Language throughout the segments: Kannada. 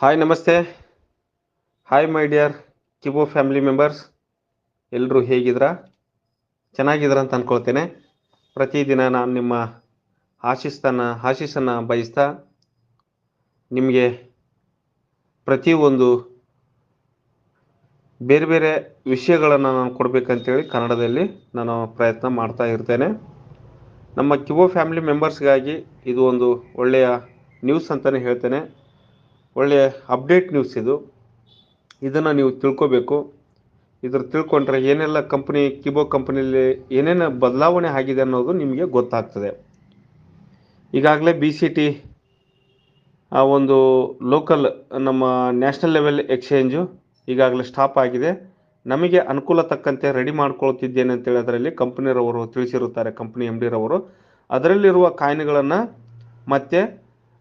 ಹಾಯ್ ನಮಸ್ತೆ. Hi my dear ಕಿಬೋ family members ಎಲ್ಲರೂ ಹೇಗಿದ್ದೀರಾ ಚೆನ್ನಾಗಿದ್ದೀರಾ ಅಂತ ಅಂದ್ಕೊಳ್ತೇನೆ ಪ್ರತಿದಿನ ನಾನು ನಿಮ್ಮ ಆಶಿಸ್ತನ ಆಶೀಸನ್ನು ಬಯಸ್ತಾ ನಿಮಗೆ ಪ್ರತಿಯೊಂದು ಬೇರೆ ಬೇರೆ ವಿಷಯಗಳನ್ನು ನಾನು ಕೊಡಬೇಕಂತೇಳಿ ಕನ್ನಡದಲ್ಲಿ ನಾನು ಪ್ರಯತ್ನ ಮಾಡ್ತಾ ಇರ್ತೇನೆ. ನಮ್ಮ ಕಿವೋ ಫ್ಯಾಮಿಲಿ ಮೆಂಬರ್ಸ್ಗಾಗಿ ಇದು ಒಂದು ಒಳ್ಳೆಯ ನ್ಯೂಸ್ ಅಂತಲೇ ಹೇಳ್ತೇನೆ. ಒಳ್ಳೆಯ ಅಪ್ಡೇಟ್ ನ್ಯೂಸ್ ಇದು. ಇದನ್ನು ನೀವು ತಿಳ್ಕೋಬೇಕು. ಇದ್ರ ತಿಳ್ಕೊಂಡ್ರೆ ಏನೆಲ್ಲ ಕಂಪ್ನಿ ಕಿಬೋ ಕಂಪ್ನಿಯಲ್ಲಿ ಏನೇನು ಬದಲಾವಣೆ ಆಗಿದೆ ಅನ್ನೋದು ನಿಮಗೆ ಗೊತ್ತಾಗ್ತದೆ. ಈಗಾಗಲೇ ಬಿ ಸಿ ಟಿ ಆ ಒಂದು ಲೋಕಲ್ ನಮ್ಮ ನ್ಯಾಷನಲ್ ಲೆವೆಲ್ ಎಕ್ಸ್ಚೇಂಜು ಈಗಾಗಲೇ ಸ್ಟಾಪ್ ಆಗಿದೆ. ನಮಗೆ ಅನುಕೂಲ ತಕ್ಕಂತೆ ರೆಡಿ ಮಾಡ್ಕೊಳ್ತಿದ್ದೇನೆ ಅಂತೇಳಿ ಅದರಲ್ಲಿ ಕಂಪ್ನಿರವರು ತಿಳಿಸಿರುತ್ತಾರೆ, ಕಂಪ್ನಿ ಎಂ ಡಿರವರು ಅದರಲ್ಲಿರುವ ಕಾಯಿನ್ಗಳನ್ನು ಮತ್ತೆ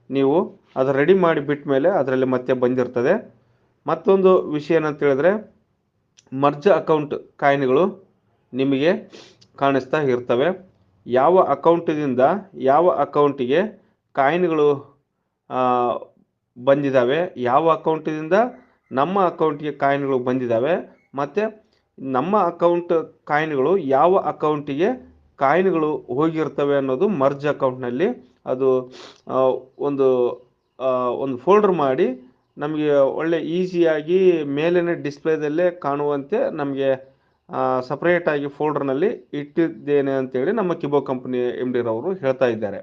ನೀವು ಅದು ರೆಡಿ ಮಾಡಿ ಬಿಟ್ಟ ಮೇಲೆ ಅದರಲ್ಲಿ ಮತ್ತೆ ಬಂದಿರ್ತದೆ. ಮತ್ತೊಂದು ವಿಷಯ ಏನಂತ ಹೇಳಿದ್ರೆ, ಮರ್ಜ್ ಅಕೌಂಟ್ ಕಾಯಿನ್ಗಳು ನಿಮಗೆ ಕಾಣಿಸ್ತಾ ಇರ್ತವೆ. ಯಾವ ಅಕೌಂಟಿನಿಂದ ಯಾವ ಅಕೌಂಟಿಗೆ ಕಾಯಿನ್ಗಳು ಬಂದಿದ್ದಾವೆ ಯಾವ ಅಕೌಂಟಿನಿಂದ ನಮ್ಮ ಅಕೌಂಟಿಗೆ ಕಾಯಿನ್ಗಳು ಬಂದಿದ್ದಾವೆ ಮತ್ತು ನಮ್ಮ ಅಕೌಂಟ್ ಕಾಯಿನ್ಗಳು ಯಾವ ಅಕೌಂಟಿಗೆ ಕಾಯಿನ್ಗಳು ಹೋಗಿರ್ತವೆ ಅನ್ನೋದು ಮರ್ಜ್ ಅಕೌಂಟ್ನಲ್ಲಿ ಅದು ಒಂದು ಒಂದು ಫೋಲ್ಡರ್ ಮಾಡಿ ನಮಗೆ ಒಳ್ಳೆ ಈಸಿಯಾಗಿ ಮೇಲಿನ ಡಿಸ್ಪ್ಲೇದಲ್ಲೇ ಕಾಣುವಂತೆ ನಮಗೆ ಸಪ್ರೇಟಾಗಿ ಫೋಲ್ಡರ್ನಲ್ಲಿ ಇಟ್ಟಿದ್ದೇನೆ ಅಂತೇಳಿ ನಮ್ಮ ಕಿಬೋ ಕಂಪ್ನಿ ಎಂ ಡಿರವರು ಹೇಳ್ತಾ ಇದ್ದಾರೆ.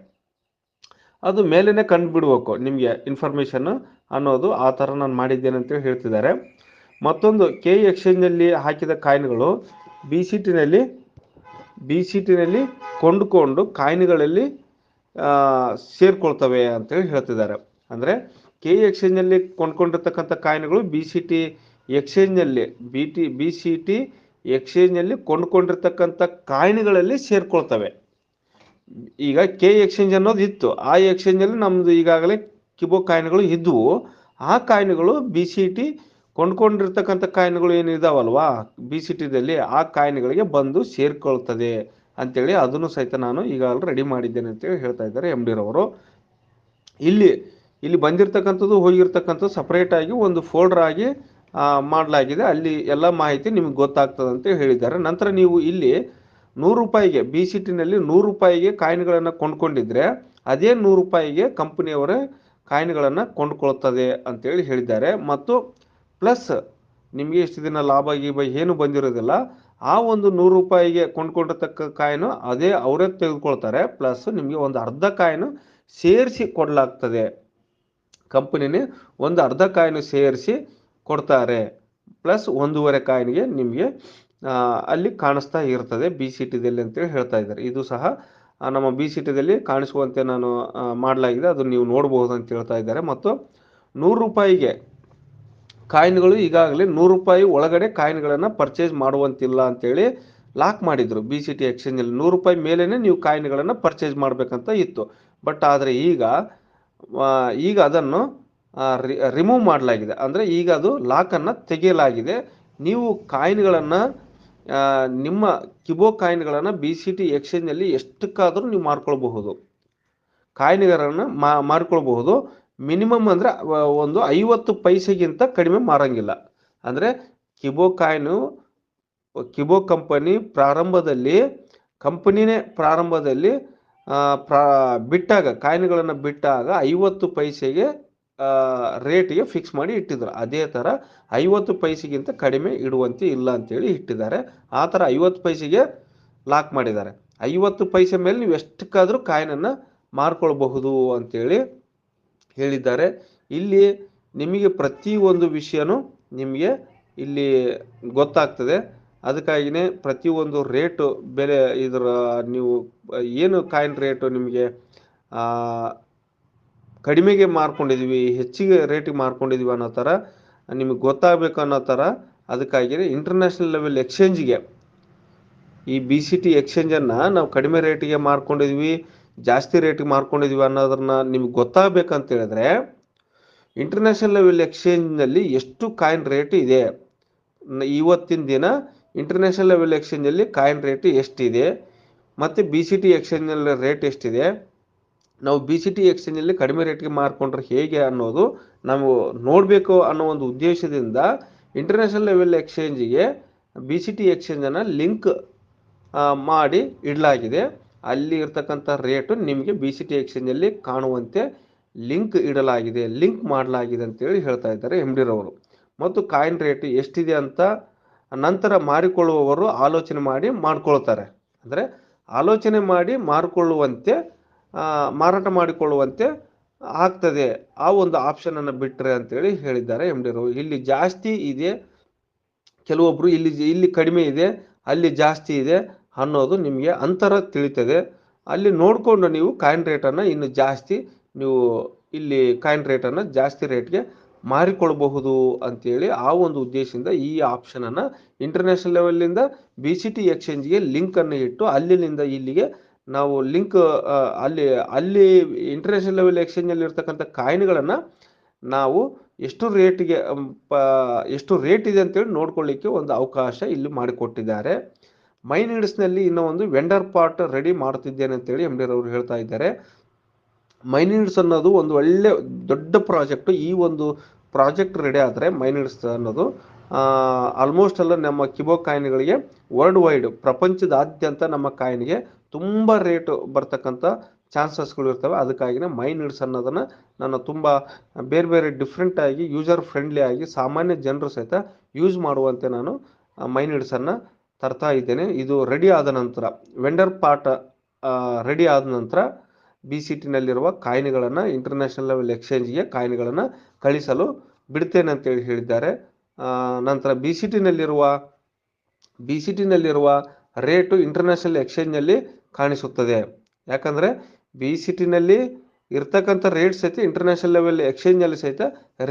ಅದು ಮೇಲೇ ಕಂಡುಬಿಡ್ಬೇಕು ನಿಮಗೆ ಇನ್ಫಾರ್ಮೇಷನ್ ಅನ್ನೋದು, ಆ ಥರ ನಾನು ಮಾಡಿದ್ದೇನೆ ಅಂತೇಳಿ ಹೇಳ್ತಿದ್ದಾರೆ. ಮತ್ತೊಂದು ಕೆ ಎಕ್ಸ್ಚೇಂಜಲ್ಲಿ ಹಾಕಿದ ಕಾಯಿನ್ಗಳು ಬಿ ಸಿ ಟಿನಲ್ಲಿ ಬಿ ಸಿ ಟಿನಲ್ಲಿ ಕೊಂಡುಕೊಂಡು ಕಾಯಿನ್ಗಳಲ್ಲಿ ಸೇರಿಕೊಳ್ತವೆ ಸೇರ್ಕೊಳ್ತವೆ ಅಂತೇಳಿ ಹೇಳ್ತಿದ್ದಾರೆ. ಅಂದರೆ ಕೆ ಎಕ್ಸ್ಚೇಂಜಲ್ಲಿ ಕೊಂಡ್ಕೊಂಡಿರ್ತಕ್ಕಂಥ ಕಾಯಿನ್ಗಳು ಬಿ ಸಿ ಟಿ ಎಕ್ಸ್ಚೇಂಜ್ನಲ್ಲಿ B T B C T ಎಕ್ಸ್ಚೇಂಜ್ನಲ್ಲಿ ಕೊಂಡ್ಕೊಂಡಿರ್ತಕ್ಕಂಥ ಕಾಯಿನ್ಗಳಲ್ಲಿ ಸೇರ್ಕೊಳ್ತವೆ. ಈಗ ಕೆ ಎಕ್ಸ್ಚೇಂಜ್ ಅನ್ನೋದು ಇತ್ತು. ಆ ಎಕ್ಸ್ಚೇಂಜಲ್ಲಿ ನಮ್ಮದು ಈಗಾಗಲೇ ಕಿಬೋ ಕಾಯಿನ್ಗಳು ಇದ್ವು. ಆ ಕಾಯಿನ್ಗಳು ಬಿ ಸಿ ಟಿ ಕೊಂಡ್ಕೊಂಡಿರ್ತಕ್ಕಂಥ ಕಾಯಿನ್ಗಳು ಏನು ಇದಾವಲ್ವಾ? ಬಿ ಸಿ ಟಿದಲ್ಲಿ ಆ ಕಾಯಿನ್ಗಳಿಗೆ ಬಂದು ಸೇರ್ಕೊಳ್ತದೆ ಅಂತೇಳಿ ಅದನ್ನು ಸಹಿತ ನಾನು ಈಗಾಗಲೇ ರೆಡಿ ಮಾಡಿದ್ದೇನೆ ಅಂತೇಳಿ ಹೇಳ್ತಾ ಇದ್ದಾರೆ ಎಂ ಡಿರವರು ಇಲ್ಲಿ ಇಲ್ಲಿ ಬಂದಿರತಕ್ಕಂಥದ್ದು ಹೋಗಿರ್ತಕ್ಕಂಥದ್ದು ಸಪ್ರೇಟಾಗಿ ಒಂದು ಫೋಲ್ಡರ್ ಆಗಿ ಮಾಡಲಾಗಿದೆ. ಅಲ್ಲಿ ಎಲ್ಲ ಮಾಹಿತಿ ನಿಮಗೆ ಗೊತ್ತಾಗ್ತದೆ ಅಂತ ಹೇಳಿದ್ದಾರೆ. ನಂತರ ನೀವು ಇಲ್ಲಿ ನೂರು ರೂಪಾಯಿಗೆ ಬಿ ಸಿ ಟಿನಲ್ಲಿ ನೂರು ರೂಪಾಯಿಗೆ ಕಾಯಿನ್ಗಳನ್ನು ಕೊಂಡ್ಕೊಂಡಿದ್ರೆ, ಅದೇ ನೂರು ರೂಪಾಯಿಗೆ ಕಂಪನಿಯವರೇ ಕಾಯಿನ್ಗಳನ್ನು ಕೊಂಡ್ಕೊಳ್ತದೆ ಅಂತೇಳಿ ಹೇಳಿದ್ದಾರೆ. ಮತ್ತು ಪ್ಲಸ್ ನಿಮಗೆ ಇಷ್ಟು ದಿನ ಲಾಭ ಗೀಭ ಏನು ಬಂದಿರೋದಿಲ್ಲ, ಆ ಒಂದು ನೂರು ರೂಪಾಯಿಗೆ ಕೊಂಡ್ಕೊಂಡಿರ್ತಕ್ಕ ಕಾಯಿನು ಅದೇ ಅವರೇ ತೆಗೆದುಕೊಳ್ತಾರೆ. ಪ್ಲಸ್ ನಿಮಗೆ ಒಂದು ಅರ್ಧ ಕಾಯಿನು ಸೇರಿಸಿ ಕೊಡಲಾಗ್ತದೆ. ಕಂಪನಿನೇ ಒಂದು ಅರ್ಧ ಕಾಯಿನ್ ಸೇರಿಸಿ ಕೊಡ್ತಾರೆ. ಪ್ಲಸ್ ಒಂದೂವರೆ ಕಾಯಿನಿಗೆ ನಿಮಗೆ ಅಲ್ಲಿ ಕಾಣಿಸ್ತಾ ಇರ್ತದೆ ಬಿ ಸಿ ಟಿದಲ್ಲಿ ಅಂತೇಳಿ ಹೇಳ್ತಾ ಇದ್ದಾರೆ. ಇದು ಸಹ ನಮ್ಮ ಬಿ ಸಿ ಟಿದಲ್ಲಿ ಕಾಣಿಸುವಂತೆ ನಾನು ಮಾಡಲಾಗಿದೆ. ಅದು ನೀವು ನೋಡಬಹುದು ಅಂತ ಹೇಳ್ತಾ ಇದ್ದಾರೆ. ಮತ್ತು ನೂರು ರೂಪಾಯಿಗೆ ಕಾಯಿನ್ಗಳು ಈಗಾಗಲೇ ನೂರು ರೂಪಾಯಿ ಒಳಗಡೆ ಕಾಯಿನ್ಗಳನ್ನು ಪರ್ಚೇಸ್ ಮಾಡುವಂತಿಲ್ಲ ಅಂತೇಳಿ ಲಾಕ್ ಮಾಡಿದ್ರು ಬಿ ಸಿ ಟಿ ಎಕ್ಸ್ಚೇಂಜಲ್ಲಿ ನೂರು ರೂಪಾಯಿ ಮೇಲೇ ನೀವು ಕಾಯಿನ್ಗಳನ್ನು ಪರ್ಚೇಸ್ ಮಾಡಬೇಕಂತ ಇತ್ತು. ಬಟ್ ಆದರೆ ಈಗ ಈಗ ಅದನ್ನು ರಿಮೂವ್ ಮಾಡಲಾಗಿದೆ. ಅಂದರೆ ಈಗ ಅದು ಲಾಕನ್ನು ತೆಗೆಯಲಾಗಿದೆ. ನೀವು ಕಾಯಿನ್ಗಳನ್ನು ನಿಮ್ಮ ಕಿಬೋ ಕಾಯಿನ್ಗಳನ್ನು ಬಿ ಸಿ ಟಿ ಎಕ್ಸ್ಚೇಂಜಲ್ಲಿ ಎಷ್ಟಕ್ಕಾದರೂ ನೀವು ಮಾರ್ಕೊಳ್ಬಹುದು. ಕಾಯಿನ್ಗಳನ್ನು ಮಾ, ಮಾರ್ಕೊಳ್ಬಹುದು. ಮಿನಿಮಮ್ ಅಂದರೆ ಒಂದು ಐವತ್ತು ಪೈಸೆಗಿಂತ ಕಡಿಮೆ ಮಾರಂಗಿಲ್ಲ. ಅಂದರೆ ಕಿಬೋ ಕಾಯಿನು, ಕಿಬೋ ಕಂಪನಿ ಪ್ರಾರಂಭದಲ್ಲಿ, ಕಂಪನಿನೇ ಪ್ರಾರಂಭದಲ್ಲಿ ಪ್ರಾ, ಬಿಟ್ಟಾಗ, ಕಾಯಿನ್ಗಳನ್ನು ಬಿಟ್ಟಾಗ ಐವತ್ತು ಪೈಸೆಗೆ ರೇಟಿಗೆ ಫಿಕ್ಸ್ ಮಾಡಿ ಇಟ್ಟಿದ್ರು. ಅದೇ ಥರ ಐವತ್ತು ಪೈಸೆಗಿಂತ ಕಡಿಮೆ ಇಡುವಂತೆ ಇಲ್ಲ ಅಂತೇಳಿ ಇಟ್ಟಿದ್ದಾರೆ. ಆ ಥರ ಐವತ್ತು ಪೈಸೆಗೆ ಲಾಕ್ ಮಾಡಿದ್ದಾರೆ. ಐವತ್ತು ಪೈಸೆ ಮೇಲೆ ನೀವು ಎಷ್ಟಕ್ಕಾದರೂ ಕಾಯಿನನ್ನು ಮಾರ್ಕೊಳ್ಬಹುದು ಅಂತೇಳಿ ಹೇಳಿದ್ದಾರೆ. ಇಲ್ಲಿ ನಿಮಗೆ ಪ್ರತಿಯೊಂದು ವಿಷಯನೂ ನಿಮಗೆ ಇಲ್ಲಿ ಗೊತ್ತಾಗ್ತದೆ. ಅದಕ್ಕಾಗಿಯೇ ಪ್ರತಿಯೊಂದು ರೇಟು ಬೆಲೆ ಇದರ ನೀವು, ಏನು ಕಾಯಿನ್ ರೇಟು ನಿಮಗೆ ಕಡಿಮೆಗೆ ಮಾರ್ಕೊಂಡಿದ್ದೀವಿ, ಹೆಚ್ಚಿಗೆ ರೇಟಿಗೆ ಮಾರ್ಕೊಂಡಿದ್ದೀವಿ ಅನ್ನೋ ಥರ ನಿಮಗೆ ಗೊತ್ತಾಗಬೇಕು ಅನ್ನೋ ಥರ ಅದಕ್ಕಾಗಿಯೇ ಇಂಟರ್ನ್ಯಾಷನಲ್ ಲೆವೆಲ್ ಎಕ್ಸ್ಚೇಂಜಿಗೆ ಈ ಬಿ ಸಿ ಟಿ ಎಕ್ಸ್ಚೇಂಜನ್ನು ನಾವು ಕಡಿಮೆ ರೇಟಿಗೆ ಮಾರ್ಕೊಂಡಿದ್ವಿ ಜಾಸ್ತಿ ರೇಟಿಗೆ ಮಾರ್ಕೊಂಡಿದ್ವಿ ಅನ್ನೋದನ್ನ ನಿಮ್ಗೆ ಗೊತ್ತಾಗಬೇಕಂತ ಹೇಳಿದ್ರೆ ಇಂಟರ್ನ್ಯಾಷನಲ್ ಲೆವೆಲ್ ಎಕ್ಸ್ಚೇಂಜ್ನಲ್ಲಿ ಎಷ್ಟು ಕಾಯಿನ್ ರೇಟ್ ಇದೆ? ಇವತ್ತಿನ ದಿನ ಇಂಟರ್ನ್ಯಾಷನಲ್ ಲೆವೆಲ್ ಎಕ್ಸ್ಚೇಂಜಲ್ಲಿ ಕಾಯಿನ್ ರೇಟ್ ಎಷ್ಟಿದೆ, ಮತ್ತು ಬಿ ಸಿ ಟಿ ಎಕ್ಸ್ಚೇಂಜಲ್ಲಿ ರೇಟ್ ಎಷ್ಟಿದೆ? ನಾವು ಬಿ ಸಿ ಟಿ ಎಕ್ಸ್ಚೇಂಜಲ್ಲಿ ಕಡಿಮೆ ರೇಟ್ಗೆ ಮಾರ್ಕೊಂಡ್ರೆ ಹೇಗೆ ಅನ್ನೋದು ನಾವು ನೋಡಬೇಕು ಅನ್ನೋ ಒಂದು ಉದ್ದೇಶದಿಂದ ಇಂಟರ್ನ್ಯಾಷನಲ್ ಲೆವೆಲ್ ಎಕ್ಸ್ಚೇಂಜಿಗೆ ಬಿ ಸಿ ಟಿ ಎಕ್ಸ್ಚೇಂಜನ್ನು ಲಿಂಕ್ ಮಾಡಿ ಇಡಲಾಗಿದೆ. ಅಲ್ಲಿ ಇರ್ತಕ್ಕಂಥ ರೇಟು ನಿಮಗೆ ಬಿ ಸಿ ಟಿ ಎಕ್ಸ್ಚೇಂಜಲ್ಲಿ ಕಾಣುವಂತೆ ಲಿಂಕ್ ಇಡಲಾಗಿದೆ ಲಿಂಕ್ ಮಾಡಲಾಗಿದೆ ಅಂತೇಳಿ ಹೇಳ್ತಾ ಇದ್ದಾರೆ ಎಂ ಡಿರವರು ಮತ್ತು ಕಾಯಿನ್ ರೇಟ್ ಎಷ್ಟಿದೆ ಅಂತ ನಂತರ ಮಾರಿಕೊಳ್ಳುವವರು ಆಲೋಚನೆ ಮಾಡಿ ಮಾಡಿಕೊಳ್ತಾರೆ. ಅಂದರೆ ಆಲೋಚನೆ ಮಾಡಿ ಮಾರಿಕೊಳ್ಳುವಂತೆ ಮಾರಾಟ ಮಾಡಿಕೊಳ್ಳುವಂತೆ ಆಗ್ತದೆ. ಆ ಒಂದು ಆಪ್ಷನನ್ನು ಬಿಟ್ಟರೆ ಅಂತೇಳಿ ಹೇಳಿದ್ದಾರೆ ಎಂ ಡಿರವರು ಇಲ್ಲಿ ಜಾಸ್ತಿ ಇದೆ ಕೆಲವೊಬ್ಬರು ಇಲ್ಲಿ ಇಲ್ಲಿ ಕಡಿಮೆ ಇದೆ, ಅಲ್ಲಿ ಜಾಸ್ತಿ ಇದೆ ಅನ್ನೋದು ನಿಮಗೆ ಅಂತರ ತಿಳಿತದೆ. ಅಲ್ಲಿ ನೋಡಿಕೊಂಡು ನೀವು ಕಾಯಿನ್ ರೇಟನ್ನು ಇನ್ನು ಜಾಸ್ತಿ, ನೀವು ಇಲ್ಲಿ ಕಾಯಿನ್ ರೇಟನ್ನು ಜಾಸ್ತಿ ರೇಟ್ಗೆ ಮಾರಿಕೊಳ್ಳಬಹುದು ಅಂತೇಳಿ ಆ ಒಂದು ಉದ್ದೇಶದಿಂದ ಈ ಆಪ್ಷನನ್ನು ಇಂಟರ್ನ್ಯಾಷನಲ್ ಲೆವೆಲಿಂದ ಬಿ ಸಿ ಟಿ ಎಕ್ಸ್ಚೇಂಜ್ಗೆ ಲಿಂಕನ್ನು ಇಟ್ಟು ಅಲ್ಲಿನಿಂದ ಇಲ್ಲಿಗೆ ನಾವು ಲಿಂಕ್ ಅಲ್ಲಿ ಅಲ್ಲಿ ಇಂಟರ್ನ್ಯಾಷನಲ್ ಲೆವೆಲ್ ಎಕ್ಸ್ಚೇಂಜಲ್ಲಿ ಇರ್ತಕ್ಕಂಥ ಕಾಯಿನ್ಗಳನ್ನು ನಾವು ಎಷ್ಟು ರೇಟ್ಗೆ ಪ- ಎಷ್ಟು ರೇಟ್ ಇದೆ ಅಂತೇಳಿ ನೋಡ್ಕೊಳ್ಳಿಕ್ಕೆ ಒಂದು ಅವಕಾಶ ಇಲ್ಲಿ ಮಾಡಿಕೊಟ್ಟಿದ್ದಾರೆ. ಮೈ ನೀಡ್ಸ್ನಲ್ಲಿ ಇನ್ನೂ ಒಂದು ವೆಂಡರ್ ಪಾರ್ಟ್ ರೆಡಿ ಮಾಡ್ತಿದ್ದೇನೆ ಅಂತೇಳಿ ಎಂ ಡಿ ಅವರು ಹೇಳ್ತಾ ಇದ್ದಾರೆ. ಮೈನಿಡ್ಸ್ ಅನ್ನೋದು ಒಂದು ಒಳ್ಳೆ ದೊಡ್ಡ ಪ್ರಾಜೆಕ್ಟ್. ಈ ಒಂದು ಪ್ರಾಜೆಕ್ಟ್ ರೆಡಿ ಆದರೆ ಮೈನಿಡ್ಸ್ ಅನ್ನೋದು ಆಲ್ಮೋಸ್ಟ್ ಎಲ್ಲ ನಮ್ಮ ಕಿಬೋ ಕಾಯಿನ್ಗಳಿಗೆ ವರ್ಲ್ಡ್ ವೈಡ್ ಪ್ರಪಂಚದಾದ್ಯಂತ ನಮ್ಮ ಕಾಯಿನ್ಗೆ ತುಂಬ ರೇಟ್ ಬರ್ತಕ್ಕಂಥ ಚಾನ್ಸಸ್ಗಳು ಇರ್ತವೆ. ಅದಕ್ಕಾಗಿನೇ ಮೈ ನೀಡ್ಸ್ ಅನ್ನೋದನ್ನು ನಾನು ತುಂಬ ಬೇರೆ ಬೇರೆ ಡಿಫ್ರೆಂಟ್ ಆಗಿ ಯೂಸರ್ ಫ್ರೆಂಡ್ಲಿ ಆಗಿ, ಸಾಮಾನ್ಯ ಜನರು ಸಹಿತ ಯೂಸ್ ಮಾಡುವಂತೆ ನಾನು ಮೈ ನೀಡ್ಸನ್ನು ತರ್ತಾ ಇದ್ದೇನೆ. ಇದು ರೆಡಿ ಆದ ನಂತರ ವೆಂಡರ್ ಪಾರ್ಟ್ ರೆಡಿ ಆದ ನಂತರ ಬಿ ಸಿ ಟಿನಲ್ಲಿರುವ ಕಾಯಿನ್ಗಳನ್ನು ಇಂಟರ್ನ್ಯಾಷನಲ್ ಲೆವೆಲ್ ಎಕ್ಸ್ಚೇಂಜ್ಗೆ ಕಾಯಿನ್ಗಳನ್ನು ಕಳಿಸಲು ಬಿಡ್ತೇನೆ ಅಂತೇಳಿ ಹೇಳಿದ್ದಾರೆ. ನಂತರ ಬಿ ಸಿ ಟಿನಲ್ಲಿರುವ ಬಿ ಸಿ ಟಿನಲ್ಲಿರುವ ರೇಟು ಇಂಟರ್ನ್ಯಾಷನಲ್ ಎಕ್ಸ್ಚೇಂಜ್ನಲ್ಲಿ ಕಾಣಿಸುತ್ತದೆ. ಯಾಕಂದರೆ ಬಿ ಸಿ ಟಿನಲ್ಲಿ ಇರ್ತಕ್ಕಂಥ ರೇಟ್ ಸಹಿತ ಇಂಟರ್ನ್ಯಾಷನಲ್ ಲೆವೆಲ್ ಎಕ್ಸ್ಚೇಂಜಲ್ಲಿ ಸಹಿತ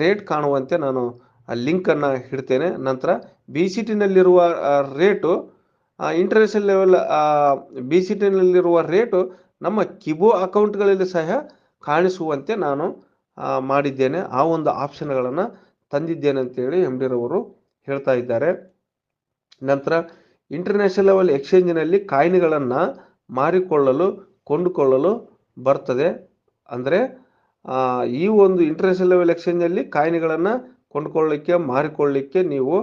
ರೇಟ್ ಕಾಣುವಂತೆ ನಾನು ಆ ಲಿಂಕನ್ನು ಇಡ್ತೇನೆ. ನಂತರ B C ಟಿನಲ್ಲಿರುವ rate international level B C ಟಿನಲ್ಲಿರುವ rate ನಮ್ಮ ಕಿಬೋ ಅಕೌಂಟ್ಗಳಲ್ಲಿ ಸಹ ಕಾಣಿಸುವಂತೆ ನಾನು ಮಾಡಿದ್ದೇನೆ. ಆ ಒಂದು ಆಪ್ಷನ್ಗಳನ್ನು ತಂದಿದ್ದೇನೆ ಅಂತೇಳಿ ಎಂ ಡಿರವರು ಹೇಳ್ತಾ ಇದ್ದಾರೆ. ನಂತರ ಇಂಟರ್ನ್ಯಾಷನಲ್ ಲೆವೆಲ್ ಎಕ್ಸ್ಚೇಂಜಿನಲ್ಲಿ ಕಾಯಿನ್ಗಳನ್ನು ಮಾರಿಕೊಳ್ಳಲು, ಕೊಂಡುಕೊಳ್ಳಲು ಬರ್ತದೆ. ಅಂದರೆ ಈ ಒಂದು ಇಂಟರ್ನ್ಯಾಷನಲ್ ಲೆವೆಲ್ ಎಕ್ಸ್ಚೇಂಜಲ್ಲಿ ಕಾಯಿನ್ಗಳನ್ನು ಕೊಂಡುಕೊಳ್ಳಿಕ್ಕೆ, ಮಾರಿಕೊಳ್ಳಿಕ್ಕೆ ನೀವು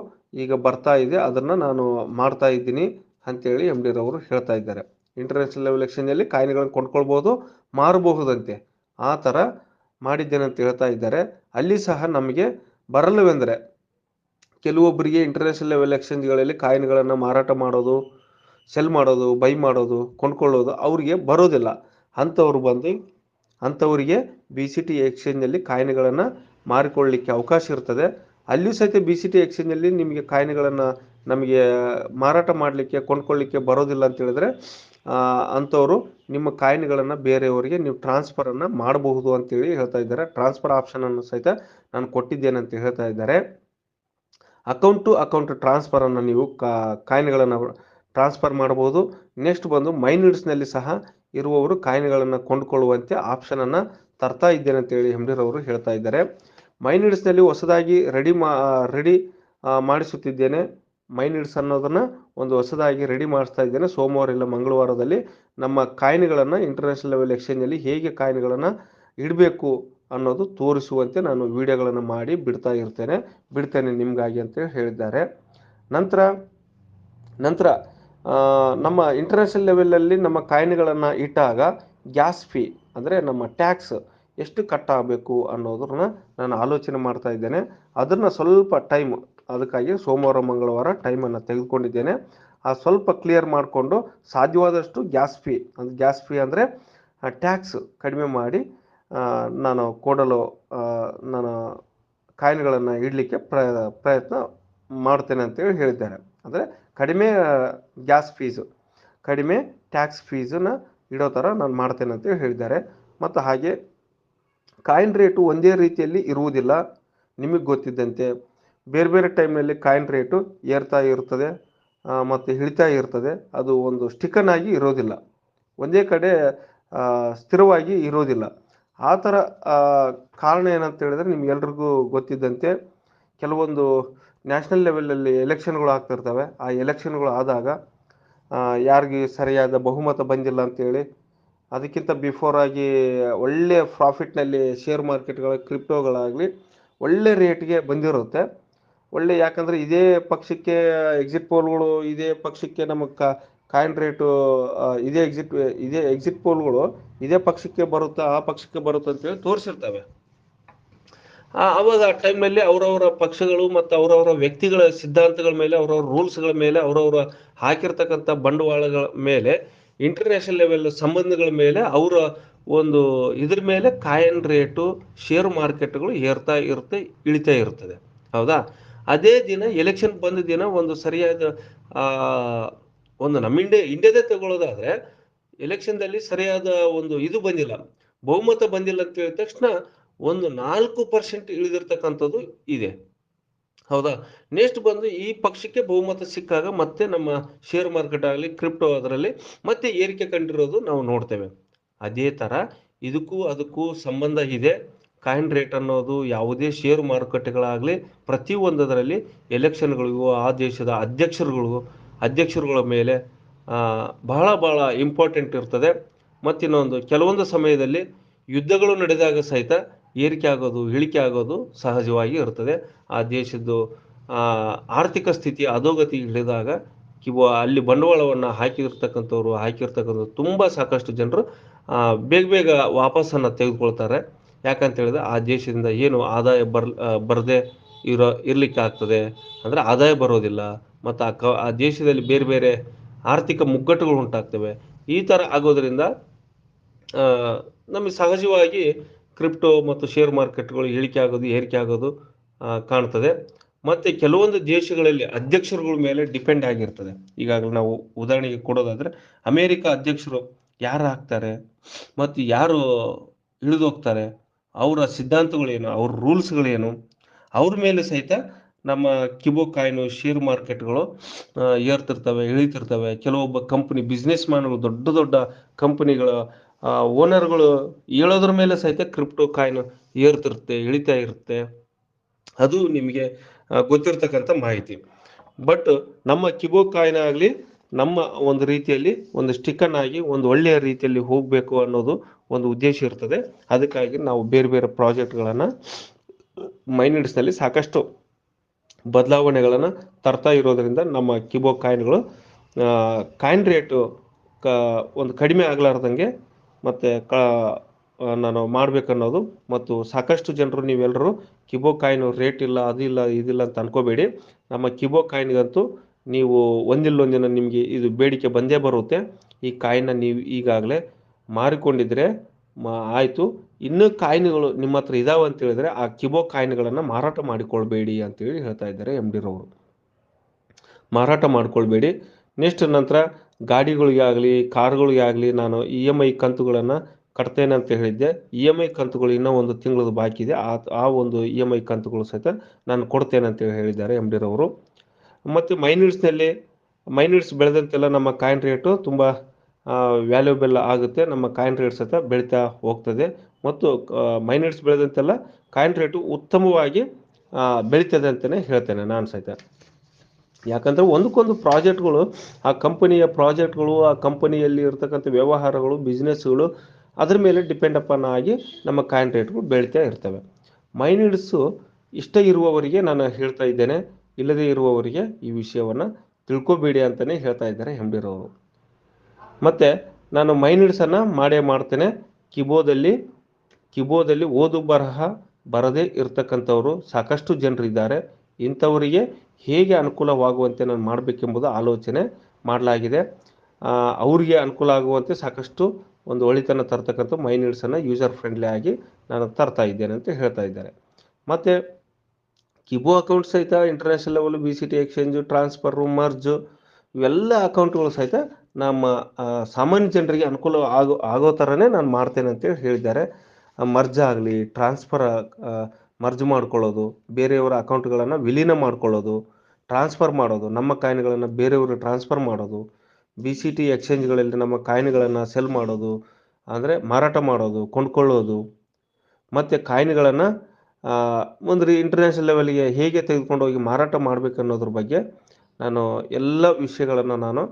ಈಗ ಬರ್ತಾ ಇದೆ. ಅದನ್ನು ನಾನು ಮಾಡ್ತಾ ಇದ್ದೀನಿ ಅಂತೇಳಿ ಎಂ ಡಿರವರು ಹೇಳ್ತಾ ಇದ್ದಾರೆ. ಇಂಟರ್ನ್ಯಾಷನಲ್ ಲೆವೆಲ್ ಎಕ್ಸ್ಚೇಂಜಲ್ಲಿ ಕಾಯಿನ್ಗಳನ್ನು ಕೊಂಡ್ಕೊಳ್ಬೋದು, ಮಾರಬಹುದಂತೆ. ಆ ಥರ ಮಾಡಿದ್ದೇನೆ ಅಂತ ಹೇಳ್ತಾ ಇದ್ದಾರೆ. ಅಲ್ಲಿ ಸಹ ನಮಗೆ ಬರಲ್ಲವೆಂದರೆ ಕೆಲವೊಬ್ಬರಿಗೆ ಇಂಟರ್ನ್ಯಾಷನಲ್ ಲೆವೆಲ್ ಎಕ್ಸ್ಚೇಂಜ್ಗಳಲ್ಲಿ ಕಾಯಿನ್ಗಳನ್ನು ಮಾರಾಟ ಮಾಡೋದು ಸೆಲ್ ಮಾಡೋದು ಬೈ ಮಾಡೋದು, ಕೊಂಡ್ಕೊಳ್ಳೋದು ಅವರಿಗೆ ಬರೋದಿಲ್ಲ. ಅಂಥವ್ರು ಬಂದು, ಅಂಥವರಿಗೆ ಬಿ ಸಿ ಟಿ ಎಕ್ಸ್ಚೇಂಜಲ್ಲಿ ಕಾಯಿನ್ಗಳನ್ನು ಮಾರಿಕೊಳ್ಳಲಿಕ್ಕೆ ಅವಕಾಶ ಇರ್ತದೆ. ಅಲ್ಲಿಯೂ ಸಹಿತ ಬಿ ಸಿ ಟಿ ಎಕ್ಸ್ಚೇಂಜಲ್ಲಿ ನಿಮಗೆ ಕಾಯಿನ್ಗಳನ್ನು ನಮಗೆ ಮಾರಾಟ ಮಾಡಲಿಕ್ಕೆ, ಕೊಂಡ್ಕೊಳ್ಳಿಕ್ಕೆ ಬರೋದಿಲ್ಲ ಅಂತ ಹೇಳಿದ್ರೆ ಅಂಥವರು ನಿಮ್ಮ ಕಾಯಿನ್ಗಳನ್ನು ಬೇರೆಯವರಿಗೆ ನೀವು ಟ್ರಾನ್ಸ್ಫರನ್ನು ಮಾಡಬಹುದು ಅಂತೇಳಿ ಹೇಳ್ತಾ ಇದ್ದಾರೆ. ಟ್ರಾನ್ಸ್ಫರ್ ಆಪ್ಷನನ್ನು ಸಹಿತ ನಾನು ಕೊಟ್ಟಿದ್ದೇನೆ ಅಂತ ಹೇಳ್ತಾ ಇದ್ದಾರೆ. ಅಕೌಂಟ್ ಟು ಅಕೌಂಟ್ ಟ್ರಾನ್ಸ್ಫರನ್ನು ನೀವು ಕಾಯಿನ್ಗಳನ್ನು ಟ್ರಾನ್ಸ್ಫರ್ ಮಾಡಬಹುದು. ನೆಕ್ಸ್ಟ್ ಬಂದು ಮೈನಿಡ್ಸ್ನಲ್ಲಿ ಸಹ ಇರುವವರು ಕಾಯಿನ್ಗಳನ್ನು ಕೊಂಡುಕೊಳ್ಳುವಂತೆ ಆಪ್ಷನನ್ನು ತರ್ತಾ ಇದ್ದೇನೆ ಅಂತೇಳಿ ಹೆಮ್ಡಿರವರು ಹೇಳ್ತಾ ಇದ್ದಾರೆ. ಮೈನಿಡ್ಸ್ನಲ್ಲಿ ಹೊಸದಾಗಿ ರೆಡಿ ಮಾ ರೆಡಿ ಮಾಡಿಸುತ್ತಿದ್ದೇನೆ. ಮೈನಿಡ್ಸ್ ಅನ್ನೋದನ್ನು ಒಂದು ಹೊಸದಾಗಿ ರೆಡಿ ಮಾಡಿಸ್ತಾ ಇದ್ದೇನೆ. ಸೋಮವಾರ ಇಲ್ಲ ಮಂಗಳವಾರದಲ್ಲಿ ನಮ್ಮ ಕಾಯಿನ್ಗಳನ್ನು ಇಂಟರ್ನ್ಯಾಷನಲ್ ಲೆವೆಲ್ ಎಕ್ಸ್ಚೇಂಜಲ್ಲಿ ಹೇಗೆ ಕಾಯಿನ್ಗಳನ್ನು ಇಡಬೇಕು ಅನ್ನೋದು ತೋರಿಸುವಂತೆ ನಾನು ವಿಡಿಯೋಗಳನ್ನು ಮಾಡಿ ಬಿಡ್ತಾ ಇರ್ತೇನೆ. ಬಿಡ್ತೇನೆ ನಿಮಗಾಗಿ ಅಂತ ಹೇಳಿದ್ದಾರೆ. ನಂತರ ನಂತರ ನಮ್ಮ ಇಂಟರ್ನ್ಯಾಷನಲ್ ಲೆವೆಲಲ್ಲಿ ನಮ್ಮ ಕಾಯಿನ್ಗಳನ್ನು ಇಟ್ಟಾಗ ಗ್ಯಾಸ್ ಫೀ ಅಂದರೆ ನಮ್ಮ ಟ್ಯಾಕ್ಸ್ ಎಷ್ಟು ಕಟ್ಟಾಗಬೇಕು ಅನ್ನೋದನ್ನ ನಾನು ಆಲೋಚನೆ ಮಾಡ್ತಾ ಇದ್ದೇನೆ. ಅದನ್ನು ಸ್ವಲ್ಪ ಟೈಮ್ ಅದಕ್ಕಾಗಿ ಸೋಮವಾರ, ಮಂಗಳವಾರ ಟೈಮನ್ನು ತೆಗೆದುಕೊಂಡಿದ್ದೇನೆ. ಆ ಸ್ವಲ್ಪ ಕ್ಲಿಯರ್ ಮಾಡಿಕೊಂಡು ಸಾಧ್ಯವಾದಷ್ಟು ಗ್ಯಾಸ್ ಫೀ ಅಂದರೆ ಗ್ಯಾಸ್ ಫೀ ಅಂದರೆ ಟ್ಯಾಕ್ಸ್ ಕಡಿಮೆ ಮಾಡಿ ನಾನು ಕೊಡಲು ನಾನು ಕಾಯಿನ್ಗಳನ್ನು ಇಡಲಿಕ್ಕೆ ಪ್ರ, ಪ್ರಯತ್ನ ಮಾಡ್ತೇನೆ ಅಂತೇಳಿ ಹೇಳಿದ್ದಾರೆ. ಅಂದರೆ ಕಡಿಮೆ ಗ್ಯಾಸ್ ಫೀಸು ಕಡಿಮೆ ಟ್ಯಾಕ್ಸ್ ಫೀಸನ್ನು ಇಡೋ ಥರ ನಾನು ಮಾಡ್ತೇನೆ ಅಂತೇಳಿ ಹೇಳಿದ್ದಾರೆ. ಮತ್ತು ಹಾಗೆ ಕಾಯಿನ್ ರೇಟು ಒಂದೇ ರೀತಿಯಲ್ಲಿ ಇರುವುದಿಲ್ಲ. ನಿಮಗೆ ಗೊತ್ತಿದ್ದಂತೆ ಬೇರೆ ಬೇರೆ ಟೈಮ್ನಲ್ಲಿ ಕಾಯಿನ್ ರೇಟು ಏರ್ತಾ ಇರ್ತದೆ ಮತ್ತು ಇಳಿತಾ ಇರ್ತದೆ. ಅದು ಒಂದು ಸ್ಟಿಕನ್ ಆಗಿ ಇರೋದಿಲ್ಲ. ಒಂದೇ ಕಡೆ ಸ್ಥಿರವಾಗಿ ಇರೋದಿಲ್ಲ. ಆ ಥರ ಕಾರಣ ಏನಂತ ಹೇಳಿದ್ರೆ ನಿಮ್ಗೆಲ್ರಿಗೂ ಗೊತ್ತಿದ್ದಂತೆ, ಕೆಲವೊಂದು ನ್ಯಾಷನಲ್ ಲೆವೆಲಲ್ಲಿ ಎಲೆಕ್ಷನ್ಗಳು ಆಗ್ತಿರ್ತವೆ ಆ ಎಲೆಕ್ಷನ್ಗಳು ಆದಾಗ ಯಾರಿಗೆ ಸರಿಯಾದ ಬಹುಮತ ಬಂದಿಲ್ಲ ಅಂತೇಳಿ, ಅದಕ್ಕಿಂತ ಬಿಫೋರ್ ಆಗಿ ಒಳ್ಳೆಯ ಪ್ರಾಫಿಟ್ನಲ್ಲಿ ಶೇರ್ ಮಾರ್ಕೆಟ್ಗಳ ಕ್ರಿಪ್ಟೋಗಳಾಗಲಿ ಒಳ್ಳೆ ರೇಟ್ಗೆ ಬಂದಿರುತ್ತೆ. ಒಳ್ಳೆ ಯಾಕಂದ್ರೆ ಇದೇ ಪಕ್ಷಕ್ಕೆ ಎಕ್ಸಿಟ್ ಪೋಲ್ಗಳು ಇದೇ ಪಕ್ಷಕ್ಕೆ ನಮ್ಮ ಕಾಯಿನ್ ರೇಟು ಇದೇ ಎಕ್ಸಿಟ್ ಇದೇ ಎಕ್ಸಿಟ್ ಪೋಲ್ಗಳು ಇದೇ ಪಕ್ಷಕ್ಕೆ ಬರುತ್ತಾ, ಆ ಪಕ್ಷಕ್ಕೆ ಬರುತ್ತೆ ಅಂತೇಳಿ ತೋರಿಸಿರ್ತವೆ. ಅವಾಗ ಆ ಟೈಮ್ನಲ್ಲಿ ಅವರವರ ಪಕ್ಷಗಳು ಮತ್ತು ಅವರವರ ವ್ಯಕ್ತಿಗಳ ಸಿದ್ಧಾಂತಗಳ ಮೇಲೆ, ಅವರವರ ರೂಲ್ಸ್ಗಳ ಮೇಲೆ, ಅವರವರ ಹಾಕಿರ್ತಕ್ಕಂಥ ಬಂಡವಾಳಗಳ ಮೇಲೆ ಇಂಟರ್ನ್ಯಾಷನಲ್ ಲೆವೆಲ್ ಸಂಬಂಧಗಳ ಮೇಲೆ ಅವರ ಒಂದು ಇದ್ರ ಮೇಲೆ ಕಾಯಿನ್ ರೇಟು ಶೇರ್ ಮಾರ್ಕೆಟ್ಗಳು ಏರ್ತಾ ಇರುತ್ತೆ, ಇಳಿತಾ ಇರ್ತದೆ. ಹೌದಾ? ಅದೇ ದಿನ ಎಲೆಕ್ಷನ್ ಬಂದ ದಿನ ಒಂದು ಸರಿಯಾದ ಒಂದು ನಮ್ಮ ಇಂಡಿಯಾ, ಇಂಡಿಯಾದೇ ತಗೊಳ್ಳೋದಾದ್ರೆ ಎಲೆಕ್ಷನ್ದಲ್ಲಿ ಸರಿಯಾದ ಒಂದು ಇದು ಬಂದಿಲ್ಲ. ಬಹುಮತ ಬಂದಿಲ್ಲ ಅಂತ ಹೇಳಿದ ತಕ್ಷಣ ಒಂದು ನಾಲ್ಕು ಪರ್ಸೆಂಟ್ ಇಳಿದಿರ್ತಕ್ಕಂಥದ್ದು ಇದೆ. ಹೌದಾ? ನೆಕ್ಸ್ಟ್ ಬಂದು ಈ ಪಕ್ಷಕ್ಕೆ ಬಹುಮತ ಸಿಕ್ಕಾಗ ಮತ್ತೆ ನಮ್ಮ ಶೇರ್ ಮಾರ್ಕೆಟ್ ಆಗಲಿ ಕ್ರಿಪ್ಟೋ ಅದರಲ್ಲಿ ಮತ್ತೆ ಏರಿಕೆ ಕಂಡಿರೋದು ನಾವು ನೋಡ್ತೇವೆ. ಅದೇ ಥರ ಇದಕ್ಕೂ ಅದಕ್ಕೂ ಸಂಬಂಧ ಇದೆ. ಕಾಯಿನ್ ರೇಟ್ ಅನ್ನೋದು ಯಾವುದೇ ಷೇರು ಮಾರುಕಟ್ಟೆಗಳಾಗಲಿ ಪ್ರತಿಯೊಂದರಲ್ಲಿ ಎಲೆಕ್ಷನ್ಗಳಿಗೂ, ಆ ದೇಶದ ಅಧ್ಯಕ್ಷರುಗಳಿಗೂ ಅಧ್ಯಕ್ಷರುಗಳ ಮೇಲೆ ಬಹಳ ಬಹಳ ಇಂಪಾರ್ಟೆಂಟ್ ಇರ್ತದೆ. ಮತ್ತಿನ್ನೊಂದು, ಕೆಲವೊಂದು ಸಮಯದಲ್ಲಿ ಯುದ್ಧಗಳು ನಡೆದಾಗ ಸಹಿತ ಏರಿಕೆ ಆಗೋದು, ಇಳಿಕೆ ಆಗೋದು ಸಹಜವಾಗಿ ಇರ್ತದೆ. ಆ ದೇಶದ್ದು ಆರ್ಥಿಕ ಸ್ಥಿತಿ ಅಧೋಗತಿ ಇಳಿದಾಗ ಇವು ಅಲ್ಲಿ ಬಂಡವಾಳವನ್ನು ಹಾಕಿರ್ತಕ್ಕಂಥವ್ರು ಹಾಕಿರ್ತಕ್ಕಂಥ ತುಂಬ ಸಾಕಷ್ಟು ಜನರು ಬೇಗ ಬೇಗ ವಾಪಸ್ಸನ್ನು ತೆಗೆದುಕೊಳ್ತಾರೆ. ಯಾಕಂತ ಹೇಳಿದ್ರೆ ಆ ದೇಶದಿಂದ ಏನು ಆದಾಯ ಬರ್ ಬರದೆ ಇರೋ, ಇರಲಿಕ್ಕೆ ಆಗ್ತದೆ. ಅಂದರೆ ಆದಾಯ ಬರೋದಿಲ್ಲ. ಮತ್ತು ಆ ಕ ಆ ದೇಶದಲ್ಲಿ ಬೇರೆ ಬೇರೆ ಆರ್ಥಿಕ ಮುಗ್ಗಟ್ಟುಗಳು ಉಂಟಾಗ್ತವೆ. ಈ ಥರ ಆಗೋದ್ರಿಂದ ನಮಗೆ ಸಹಜವಾಗಿ ಕ್ರಿಪ್ಟೋ ಮತ್ತು ಶೇರ್ ಮಾರ್ಕೆಟ್ಗಳು ಇಳಿಕೆ ಆಗೋದು, ಏರಿಕೆ ಆಗೋದು ಕಾಣ್ತದೆ. ಮತ್ತು ಕೆಲವೊಂದು ದೇಶಗಳಲ್ಲಿ ಅಧ್ಯಕ್ಷರುಗಳ ಮೇಲೆ ಡಿಪೆಂಡ್ ಆಗಿರ್ತದೆ. ಈಗಾಗಲೇ ನಾವು ಉದಾಹರಣೆಗೆ ಕೊಡೋದಾದರೆ, ಅಮೇರಿಕ ಅಧ್ಯಕ್ಷರು ಯಾರು ಆಗ್ತಾರೆ? ಮತ್ತು ಯಾರು ಇಳಿದೋಗ್ತಾರೆ? ಅವರ ಸಿದ್ಧಾಂತಗಳೇನು, ಅವ್ರ ರೂಲ್ಸ್ಗಳೇನು, ಅವ್ರ ಮೇಲೆ ಸಹಿತ ನಮ್ಮ ಕಿಬೋ ಕಾಯಿನು ಶೇರ್ ಮಾರ್ಕೆಟ್ಗಳು ಏರ್ತಿರ್ತವೆ, ಇಳಿತಿರ್ತವೆ. ಕೆಲವೊಬ್ಬ ಕಂಪ್ನಿ ಬಿಸ್ನೆಸ್ ಮ್ಯಾನ್ಗಳು ದೊಡ್ಡ ದೊಡ್ಡ ಕಂಪನಿಗಳ ಓನರ್ಗಳು ಹೇಳೋದ್ರ ಮೇಲೆ ಸಹಿತ ಕ್ರಿಪ್ಟೋ ಕಾಯಿನ್ ಏರ್ತಿರುತ್ತೆ, ಇಳಿತಾ ಇರುತ್ತೆ. ಅದು ನಿಮಗೆ ಗೊತ್ತಿರ್ತಕ್ಕಂಥ ಮಾಹಿತಿ. ಬಟ್ ನಮ್ಮ ಕಿಬೋ ಕಾಯಿನ್ ಆಗಲಿ ನಮ್ಮ ಒಂದು ರೀತಿಯಲ್ಲಿ ಒಂದು ಸ್ಟಿಕನ್ ಆಗಿ ಒಂದು ಒಳ್ಳೆಯ ರೀತಿಯಲ್ಲಿ ಹೋಗಬೇಕು ಅನ್ನೋದು ಒಂದು ಉದ್ದೇಶ ಇರ್ತದೆ. ಅದಕ್ಕಾಗಿ ನಾವು ಬೇರೆ ಬೇರೆ ಪ್ರಾಜೆಕ್ಟ್ಗಳನ್ನು ಮೈನಿಡ್ಸ್ನಲ್ಲಿ ಸಾಕಷ್ಟು ಬದಲಾವಣೆಗಳನ್ನು ತರ್ತಾ ಇರೋದ್ರಿಂದ ನಮ್ಮ ಕಿಬೋ ಕಾಯಿನ್ಗಳು ಕಾಯಿನ್ ರೇಟು ಕ, ಒಂದು ಕಡಿಮೆ ಆಗಲಾರ್ದಂಗೆ ಮತ್ತು ಕ, ನಾನು ಮಾಡಬೇಕನ್ನೋದು ಮತ್ತು ಸಾಕಷ್ಟು ಜನರು ನೀವೆಲ್ಲರೂ ಕಿಬೋ ಕಾಯಿನ್ ರೇಟ್ ಇಲ್ಲ ಅದಿಲ್ಲ ಇದಿಲ್ಲ ಅಂತ ಅನ್ಕೋಬೇಡಿ. ನಮ್ಮ ಕಿಬೋ ಕಾಯಿನ್ಗಂತೂ ನೀವು ಒಂದಿಲ್ಲೊಂದಿನ ನಿಮಗೆ ಇದು ಬೇಡಿಕೆ ಬಂದೇ ಬರುತ್ತೆ. ಈ ಕಾಯಿನ ನೀವು ಈಗಾಗಲೇ ಮಾರಿಕೊಂಡಿದ್ರೆ ಮಾ, ಆಯಿತು. ಇನ್ನೂ ಕಾಯಿನ್ಗಳು ನಿಮ್ಮ ಹತ್ರ ಇದಾವೆ ಅಂತ ಹೇಳಿದ್ರೆ ಆ ಕಿಬೋ ಕಾಯಿನ್ಗಳನ್ನು ಮಾರಾಟ ಮಾಡಿಕೊಳ್ಬೇಡಿ ಅಂತೇಳಿ ಹೇಳ್ತಾ ಇದ್ದಾರೆ ಎಂ ಡಿರವರು ಮಾರಾಟ ಮಾಡಿಕೊಳ್ಬೇಡಿ. ನೆಕ್ಸ್ಟ್ ನಂತರ ಗಾಡಿಗಳಿಗೆ ಆಗಲಿ ಕಾರ್ಗಳಿಗೆ ಆಗಲಿ ನಾನು ಇ ಎಂ ಐ ಕಂತುಗಳನ್ನು ಕಟ್ತೇನೆ ಅಂತ ಹೇಳಿದ್ದೆ. ಇ ಎಂ ಐ ಕಂತುಗಳು ಇನ್ನೂ ಒಂದು ತಿಂಗಳದ್ದು ಬಾಕಿ ಇದೆ. ಆ ಆ ಒಂದು ಇ ಎಂ ಐ ಕಂತುಗಳು ಸಹಿತ ನಾನು ಕೊಡ್ತೇನೆ ಅಂತೇಳಿ ಹೇಳಿದ್ದಾರೆ ಎಂ ಡಿರವರು ಮತ್ತು ಮೈನಿಡ್ಸ್ನಲ್ಲಿ ಮೈನರ್ಸ್ ಬೆಳೆದಂತೆಲ್ಲ ನಮ್ಮ ಕಾಯಿನ್ ರೇಟು ತುಂಬ ವ್ಯಾಲ್ಯೂಬಲ್ ಆಗುತ್ತೆ. ನಮ್ಮ ಕಾಯಿನ್ ರೇಟ್ ಸಹ ಬೆಳೀತಾ ಹೋಗ್ತದೆ. ಮತ್ತು ಮೈನರ್ಸ್ ಬೆಳೆದಂತೆಲ್ಲ ಕಾಯಿನ್ ರೇಟು ಉತ್ತಮವಾಗಿ ಬೆಳೀತದೆ ಅಂತಲೇ ಹೇಳ್ತೇನೆ ನಾನು ಸಹಿತ. ಯಾಕಂದರೆ ಒಂದಕ್ಕೊಂದು ಪ್ರಾಜೆಕ್ಟ್ಗಳು ಆ ಕಂಪನಿಯ ಪ್ರಾಜೆಕ್ಟ್ಗಳು ಆ ಕಂಪನಿಯಲ್ಲಿ ಇರ್ತಕ್ಕಂಥ ವ್ಯವಹಾರಗಳು ಬಿಸ್ನೆಸ್ಗಳು ಅದ್ರ ಮೇಲೆ ಡಿಪೆಂಡ್ ಅಪಾನ್ ಆಗಿ ನಮ್ಮ ಕಾಯಿನ್ ರೇಟ್ಗಳು ಬೆಳೀತಾ ಇರ್ತವೆ. ಮೈನಿಡ್ಸು ಇಷ್ಟ ಇರುವವರಿಗೆ ನಾನು ಹೇಳ್ತಾ ಇದ್ದೇನೆ ಇಲ್ಲದೇ ಇರುವವರಿಗೆ ಈ ವಿಷಯವನ್ನು ತಿಳ್ಕೊಬೇಡಿ ಅಂತಲೇ ಹೇಳ್ತಾ ಇದ್ದಾರೆ ಹೆಂಬೀರವರು ಮತ್ತು ನಾನು ಮೈನಿಡ್ಸನ್ನು ಮಾಡೇ ಮಾಡ್ತೇನೆ. ಕಿಬೋದಲ್ಲಿ ಕಿಬೋದಲ್ಲಿ ಓದು ಬರಹ ಬರದೇ ಇರತಕ್ಕಂಥವರು ಸಾಕಷ್ಟು ಜನರಿದ್ದಾರೆ. ಇಂಥವರಿಗೆ ಹೇಗೆ ಅನುಕೂಲವಾಗುವಂತೆ ನಾನು ಮಾಡಬೇಕೆಂಬುದು ಆಲೋಚನೆ ಮಾಡಲಾಗಿದೆ. ಅವರಿಗೆ ಅನುಕೂಲ ಆಗುವಂತೆ ಸಾಕಷ್ಟು ಒಂದು ಒಳಿತನ ತರ್ತಕ್ಕಂಥ ಮೈನಿಡ್ಸನ್ನು ಯೂಸರ್ ಫ್ರೆಂಡ್ಲಿ ಆಗಿ ನಾನು ತರ್ತಾ ಇದ್ದೇನೆ ಅಂತ ಹೇಳ್ತಾ ಇದ್ದಾರೆ. ಮತ್ತು ಕಿಬೋ ಅಕೌಂಟ್ ಸಹಿತ international level B C T exchange transfer merge ಇವೆಲ್ಲ ಅಕೌಂಟ್ಗಳು ಸಹಿತ ನಮ್ಮ ಸಾಮಾನ್ಯ ಜನರಿಗೆ ಅನುಕೂಲ ಆಗೋ ಆಗೋ ಥರನೇ ನಾನು ಮಾಡ್ತೇನೆ ಅಂತೇಳಿ ಹೇಳಿದ್ದಾರೆ. ಮರ್ಜ್ ಆಗಲಿ ಟ್ರಾನ್ಸ್ಫರ್ ಮರ್ಜ್ ಮಾಡ್ಕೊಳ್ಳೋದು, ಬೇರೆಯವರ ಅಕೌಂಟ್ಗಳನ್ನು ವಿಲೀನ ಮಾಡ್ಕೊಳ್ಳೋದು ಟ್ರಾನ್ಸ್ಫರ್ ಮಾಡೋದು, ನಮ್ಮ ಕಾಯಿನ್ಗಳನ್ನು ಬೇರೆಯವರು ಟ್ರಾನ್ಸ್ಫರ್ ಮಾಡೋದು ಬಿ ಸಿ ಟಿ ಎಕ್ಸ್ಚೇಂಜ್ಗಳಲ್ಲಿ ನಮ್ಮ ಕಾಯಿನ್ಗಳನ್ನು ಸೆಲ್ ಮಾಡೋದು, ಅಂದರೆ ಮಾರಾಟ ಮಾಡೋದು, ಕೊಂಡ್ಕೊಳ್ಳೋದು, ಮತ್ತು ಕಾಯಿನ್ಗಳನ್ನು ಒಂದು ರೀ ಇಂಟರ್ನ್ಯಾಷನಲ್ ಲೆವೆಲ್ಗೆ ಹೇಗೆ ತೆಗೆದುಕೊಂಡು ಹೋಗಿ ಮಾರಾಟ ಮಾಡಬೇಕು ಅನ್ನೋದ್ರ ಬಗ್ಗೆ ನಾನು ಎಲ್ಲ ವಿಷಯಗಳನ್ನು ನಾನು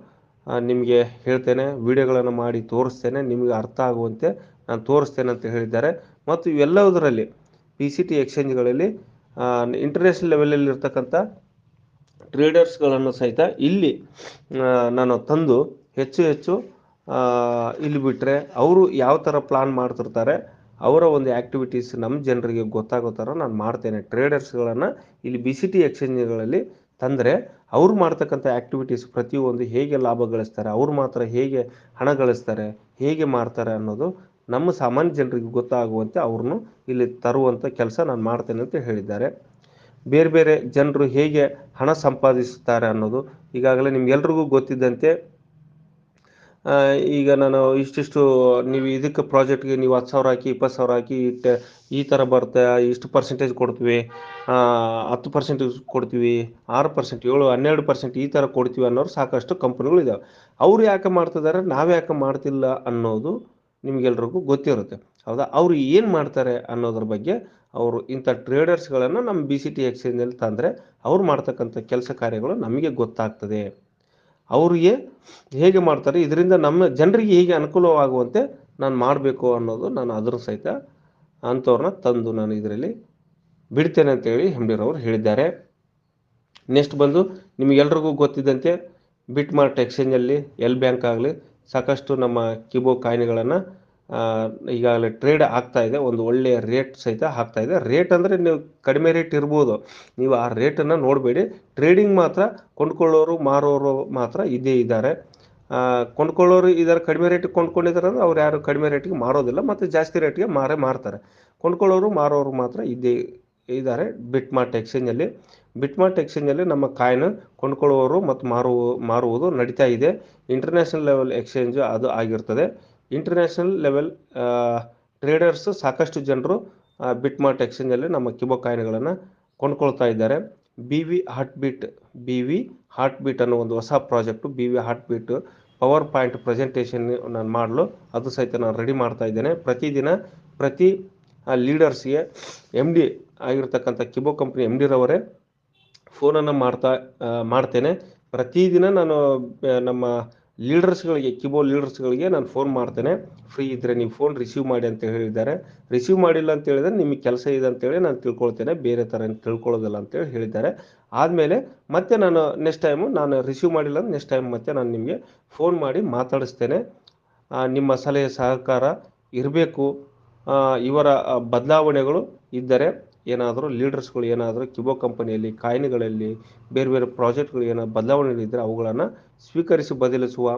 ನಿಮಗೆ ಹೇಳ್ತೇನೆ, ವಿಡಿಯೋಗಳನ್ನು ಮಾಡಿ ತೋರಿಸ್ತೇನೆ, ನಿಮಗೆ ಅರ್ಥ ಆಗುವಂತೆ ನಾನು ತೋರಿಸ್ತೇನೆ ಅಂತ ಹೇಳಿದ್ದಾರೆ. ಮತ್ತು ಇವೆಲ್ಲದರಲ್ಲಿ ಪಿ ಸಿ ಟಿ ಎಕ್ಸ್ಚೇಂಜ್ಗಳಲ್ಲಿ ಇಂಟರ್ನ್ಯಾಷನಲ್ ಲೆವೆಲಲ್ಲಿ ಇರ್ತಕ್ಕಂಥ ಟ್ರೇಡರ್ಸ್ಗಳನ್ನು ಸಹಿತ ಇಲ್ಲಿ ನಾನು ತಂದು ಹೆಚ್ಚು ಹೆಚ್ಚು ಇಲ್ಲಿ ಬಿಟ್ಟರೆ ಅವರು ಯಾವ ಥರ ಪ್ಲಾನ್ ಮಾಡ್ತಿರ್ತಾರೆ ಅವರ ಒಂದು ಆ್ಯಕ್ಟಿವಿಟೀಸ್ ನಮ್ಮ ಜನರಿಗೆ ಗೊತ್ತಾಗೋ ಥರ ನಾನು ಮಾಡ್ತೇನೆ. ಟ್ರೇಡರ್ಸ್ಗಳನ್ನು ಇಲ್ಲಿ ಬಿ ಸಿ ಟಿ ಎಕ್ಸ್ಚೇಂಜ್ಗಳಲ್ಲಿ ತಂದರೆ ಅವ್ರು ಮಾಡ್ತಕ್ಕಂಥ ಆ್ಯಕ್ಟಿವಿಟೀಸ್ ಪ್ರತಿಯೊಂದು ಹೇಗೆ ಲಾಭ ಗಳಿಸ್ತಾರೆ, ಅವ್ರು ಮಾತ್ರ ಹೇಗೆ ಹಣ ಗಳಿಸ್ತಾರೆ, ಹೇಗೆ ಮಾಡ್ತಾರೆ ಅನ್ನೋದು ನಮ್ಮ ಸಾಮಾನ್ಯ ಜನರಿಗೆ ಗೊತ್ತಾಗುವಂತೆ ಅವ್ರನ್ನೂ ಇಲ್ಲಿ ತರುವಂಥ ಕೆಲಸ ನಾನು ಮಾಡ್ತೇನೆ ಅಂತ ಹೇಳಿದ್ದಾರೆ. ಬೇರೆ ಬೇರೆ ಜನರು ಹೇಗೆ ಹಣ ಸಂಪಾದಿಸುತ್ತಾರೆ ಅನ್ನೋದು ಈಗಾಗಲೇ ನಿಮ್ಗೆಲ್ರಿಗೂ ಗೊತ್ತಿದ್ದಂತೆ ಈಗ ನಾನು ಇಷ್ಟಿಷ್ಟು ನೀವು ಇದಕ್ಕೆ ಪ್ರಾಜೆಕ್ಟ್ಗೆ ನೀವು ಹತ್ತು ಸಾವಿರ ಹಾಕಿ, ಇಪ್ಪತ್ತು ಸಾವಿರ ಹಾಕಿ ಇಟ್ಟು, ಈ ಥರ ಬರುತ್ತೆ, ಇಷ್ಟು ಪರ್ಸೆಂಟೇಜ್ ಕೊಡ್ತೀವಿ ಹತ್ತು ಪರ್ಸೆಂಟೇಜ್ ಕೊಡ್ತೀವಿ, ಆರು ಪರ್ಸೆಂಟ್ ಏಳು, ಹನ್ನೆರಡು ಪರ್ಸೆಂಟ್ ಈ ಥರ ಕೊಡ್ತೀವಿ ಅನ್ನೋರು ಸಾಕಷ್ಟು ಕಂಪ್ನಿಗಳು ಇದ್ದಾವೆ ಅವ್ರು ಯಾಕೆ ಮಾಡ್ತಿದ್ದಾರೆ, ನಾವು ಯಾಕೆ ಮಾಡ್ತಿಲ್ಲ ಅನ್ನೋದು ನಿಮಗೆಲ್ರಿಗೂ ಗೊತ್ತಿರುತ್ತೆ. ಹೌದಾ? ಅವರು ಏನು ಮಾಡ್ತಾರೆ ಅನ್ನೋದ್ರ ಬಗ್ಗೆ ಅವರು ಇಂಥ ಟ್ರೇಡರ್ಸ್ಗಳನ್ನು ನಮ್ಮ ಬಿ ಸಿ ಟಿ ಎಕ್ಸ್ಚೇಂಜಲ್ಲಿ ತಂದರೆ ಅವ್ರು ಮಾಡ್ತಕ್ಕಂಥ ಕೆಲಸ ಕಾರ್ಯಗಳು ನಮಗೆ ಗೊತ್ತಾಗ್ತದೆ. ಅವರಿಗೆ ಹೇಗೆ ಮಾಡ್ತಾರೆ, ಇದರಿಂದ ನಮ್ಮ ಜನರಿಗೆ ಹೇಗೆ ಅನುಕೂಲವಾಗುವಂತೆ ನಾನು ಮಾಡಬೇಕು ಅನ್ನೋದು ನಾನು ಅದ್ರ ಸಹಿತ ಅಂಥವ್ರನ್ನ ತಂದು ನಾನು ಇದರಲ್ಲಿ ಬಿಡ್ತೇನೆ ಅಂತೇಳಿ ಹೆಂಬೀರವರು ಹೇಳಿದ್ದಾರೆ. ನೆಕ್ಸ್ಟ್ ಬಂದು ನಿಮಗೆಲ್ರಿಗೂ ಗೊತ್ತಿದ್ದಂತೆ ಬಿಟ್ ಮಾರ್ಟ್ ಎಕ್ಸ್ಚೇಂಜಲ್ಲಿ ಎಲ್ ಬ್ಯಾಂಕ್ ಆಗಲಿ ಸಾಕಷ್ಟು ನಮ್ಮ ಕಿಬೋ ಕಾಯಿನ್ಗಳನ್ನು ಈಗಾಗಲೇ ಟ್ರೇಡ್ ಆಗ್ತಾ ಇದೆ, ಒಂದು ಒಳ್ಳೆಯ ರೇಟ್ ಸಹಿತ ಆಗ್ತಾ ಇದೆ. ರೇಟ್ ಅಂದರೆ ನೀವು ಕಡಿಮೆ ರೇಟ್ ಇರ್ಬೋದು. ನೀವು ಆ ರೇಟನ್ನು ನೋಡಬೇಡಿ. ಟ್ರೇಡಿಂಗ್ ಮಾತ್ರ, ಕೊಂಡ್ಕೊಳ್ಳೋರು, ಮಾರೋರು ಮಾತ್ರ ಇದ್ದೇ ಇದ್ದಾರೆ. ಕೊಂಡ್ಕೊಳ್ಳೋರು ಇದ್ದಾರೆ ಕಡಿಮೆ ರೇಟಿಗೆ ಕೊಂಡ್ಕೊಂಡಿದ್ದಾರೆ ಅಂದರೆ ಅವ್ರು ಯಾರು ಕಡಿಮೆ ರೇಟಿಗೆ ಮಾರೋದಿಲ್ಲ, ಮತ್ತು ಜಾಸ್ತಿ ರೇಟಿಗೆ ಮಾರೇ ಮಾರ್ತಾರೆ. ಕೊಂಡ್ಕೊಳ್ಳೋರು, ಮಾರೋರು ಮಾತ್ರ ಇದ್ದೇ ಇದ್ದಾರೆ ಬಿಟ್ ಮಾರ್ಟ್ ಎಕ್ಸ್ಚೇಂಜಲ್ಲಿ ಬಿಟ್ ಮಾರ್ಟ್ ಎಕ್ಸ್ಚೇಂಜಲ್ಲಿ ನಮ್ಮ ಕಾಯಿನ್ ಕೊಂಡ್ಕೊಳ್ಳೋರು ಮತ್ತು ಮಾರುವ ಮಾರುವುದು ನಡೀತಾ ಇದೆ. ಇಂಟರ್ನ್ಯಾಷನಲ್ ಲೆವೆಲ್ ಎಕ್ಸ್ಚೇಂಜ್ ಅದು ಆಗಿರ್ತದೆ. ಇಂಟರ್ನ್ಯಾಷನಲ್ ಲೆವೆಲ್ ಟ್ರೇಡರ್ಸ್ ಸಾಕಷ್ಟು ಜನರು ಬಿಟ್ ಮಾರ್ಟ್ ಎಕ್ಸ್ಚೇಂಜಲ್ಲಿ ನಮ್ಮ ಕಿಬೋ ಕಾಯಿನ್ಗಳನ್ನು ಕೊಂಡ್ಕೊಳ್ತಾ ಇದ್ದಾರೆ. B V heartbeat B V heartbeat ಅನ್ನೋ ಒಂದು ಹೊಸ project B V heartbeat PowerPoint presentation ನಾನು ಮಾಡಲು, ಅದು ಸಹಿತ ನಾನು ರೆಡಿ ಮಾಡ್ತಾ ಇದ್ದೇನೆ. ಪ್ರತಿದಿನ ಪ್ರತಿ ಲೀಡರ್ಸ್ಗೆ ಎಂ ಡಿ ಆಗಿರ್ತಕ್ಕಂಥ ಕಿಬೋ ಕಂಪ್ನಿ ಎಂ ಡಿರವರೇ ಫೋನನ್ನು ಮಾಡ್ತಾ ಮಾಡ್ತೇನೆ. ಪ್ರತಿದಿನ ನಾನು ನಮ್ಮ ಲೀಡರ್ಸ್ಗಳಿಗೆ ಕಿಬೋ ಲೀಡರ್ಸ್ಗಳಿಗೆ ನಾನು ಫೋನ್ ಮಾಡ್ತೇನೆ. ಫ್ರೀ ಇದ್ದರೆ ನೀವು ಫೋನ್ ರಿಸೀವ್ ಮಾಡಿ ಅಂತ ಹೇಳಿದ್ದಾರೆ. ರಿಸೀವ್ ಮಾಡಿಲ್ಲ ಅಂತ ಹೇಳಿದ್ರೆ ನಿಮಗೆ ಕೆಲಸ ಇದೆ ಅಂತೇಳಿ ನಾನು ತಿಳ್ಕೊಳ್ತೇನೆ. ಬೇರೆ ಥರ ತಿಳ್ಕೊಳ್ಳೋದಿಲ್ಲ ಅಂತೇಳಿ ಹೇಳಿದ್ದಾರೆ. ಆದಮೇಲೆ ಮತ್ತೆ ನಾನು ನೆಕ್ಸ್ಟ್ ಟೈಮು ನಾನು ರಿಸೀವ್ ಮಾಡಿಲ್ಲ ಅಂದ್ರೆ ನೆಕ್ಸ್ಟ್ ಟೈಮ್ ಮತ್ತೆ ನಾನು ನಿಮಗೆ ಫೋನ್ ಮಾಡಿ ಮಾತಾಡಿಸ್ತೇನೆ. ನಿಮ್ಮ ಸಲಹೆ, ಸಹಕಾರ ಇರಬೇಕು. ಇವರ ಬದಲಾವಣೆಗಳು ಇದ್ದರೆ ಏನಾದರೂ ಲೀಡರ್ಸ್ಗಳು ಏನಾದರೂ ಕಿಬೋ ಕಂಪನಿಯಲ್ಲಿ, ಕಾಯಿನ್ಗಳಲ್ಲಿ, ಬೇರೆ ಬೇರೆ ಪ್ರಾಜೆಕ್ಟ್ಗಳು ಏನೋ ಬದಲಾವಣೆಗಳಿದ್ದರೆ ಅವುಗಳನ್ನು ಸ್ವೀಕರಿಸಿ ಬದಲಿಸುವ,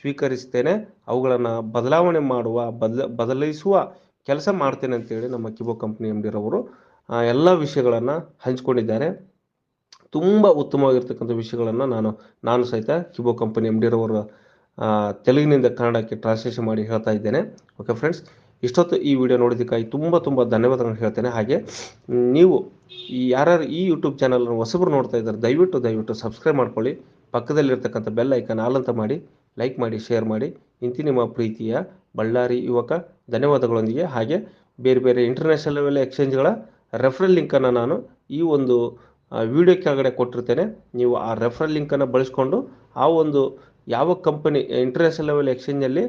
ಸ್ವೀಕರಿಸ್ತೇನೆ, ಅವುಗಳನ್ನು ಬದಲಾವಣೆ ಮಾಡುವ, ಬದಲ, ಬದಲಿಸುವ ಕೆಲಸ ಮಾಡ್ತೇನೆ ಅಂತೇಳಿ ನಮ್ಮ ಕಿಬೋ ಕಂಪ್ನಿ ಎಂ ಎಲ್ಲ ವಿಷಯಗಳನ್ನು ಹಂಚಿಕೊಂಡಿದ್ದಾರೆ. ತುಂಬ ಉತ್ತಮವಾಗಿರ್ತಕ್ಕಂಥ ವಿಷಯಗಳನ್ನು ನಾನು ನಾನು ಸಹಿತ ಕಿಬೋ ಕಂಪನಿ ಎಂ ತೆಲುಗಿನಿಂದ ಕನ್ನಡಕ್ಕೆ ಟ್ರಾನ್ಸ್ಲೇಷನ್ ಮಾಡಿ ಹೇಳ್ತಾ ಇದ್ದೇನೆ. ಓಕೆ ಫ್ರೆಂಡ್ಸ್ ಇಷ್ಟೊತ್ತು ಈ ವಿಡಿಯೋ ನೋಡೋದಕ್ಕಾಗಿ ತುಂಬ ತುಂಬ ಧನ್ಯವಾದಗಳನ್ನು ಹೇಳ್ತೇನೆ. ಹಾಗೆ, ನೀವು ಯಾರ್ಯಾರು ಈ ಯೂಟ್ಯೂಬ್ ಚಾನಲನ್ನು ಹೊಸಬ್ರು ನೋಡ್ತಾ ಇದ್ದಾರೆ, ದಯವಿಟ್ಟು ದಯವಿಟ್ಟು ಸಬ್ಸ್ಕ್ರೈಬ್ ಮಾಡ್ಕೊಳ್ಳಿ. ಪಕ್ಕದಲ್ಲಿರ್ತಕ್ಕಂಥ ಬೆಲ್ ಐಕನ್ ಆಲಂತ ಮಾಡಿ ಲೈಕ್ ಮಾಡಿ ಶೇರ್ ಮಾಡಿ. ಇಂತಿ ನಿಮ್ಮ ಪ್ರೀತಿಯ ಬಳ್ಳಾರಿ ಯುವಕ, ಧನ್ಯವಾದಗಳೊಂದಿಗೆ. ಹಾಗೆ, ಬೇರೆ ಬೇರೆ ಇಂಟರ್ನ್ಯಾಷನಲ್ ಲೆವೆಲ್ ಎಕ್ಸ್ಚೇಂಜ್ಗಳ ರೆಫರಲ್ ಲಿಂಕನ್ನು ನಾನು ಈ ಒಂದು ವಿಡಿಯೋ ಕೆಳಗಡೆ ಕೊಟ್ಟಿರ್ತೇನೆ. ನೀವು ಆ ರೆಫರಲ್ ಲಿಂಕನ್ನು ಬಳಸ್ಕೊಂಡು ಆ ಒಂದು ಯಾವ ಕಂಪನಿ ಇಂಟರ್ನ್ಯಾಷನಲ್ ಲೆವೆಲ್ ಎಕ್ಸ್ಚೇಂಜಲ್ಲಿ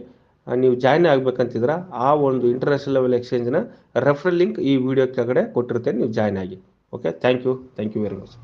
ನೀವು ಜಾಯ್ನ್ ಆಗ್ಬೇಕಂತಿದ್ರೆ ಆ ಒಂದು ಇಂಟರ್ನ್ಯಾಷನಲ್ ಲೆವೆಲ್ ಎಕ್ಸ್ಚೇಂಜ್ನ ರೆಫರಲ್ ಲಿಂಕ್ ಈ ವಿಡಿಯೋ ಕೆಳಗಡೆ ಕೊಟ್ಟಿರ್ತೇನೆ ನೀವು ಜಾಯ್ನ್ ಆಗಿ. Okay thank you thank you very much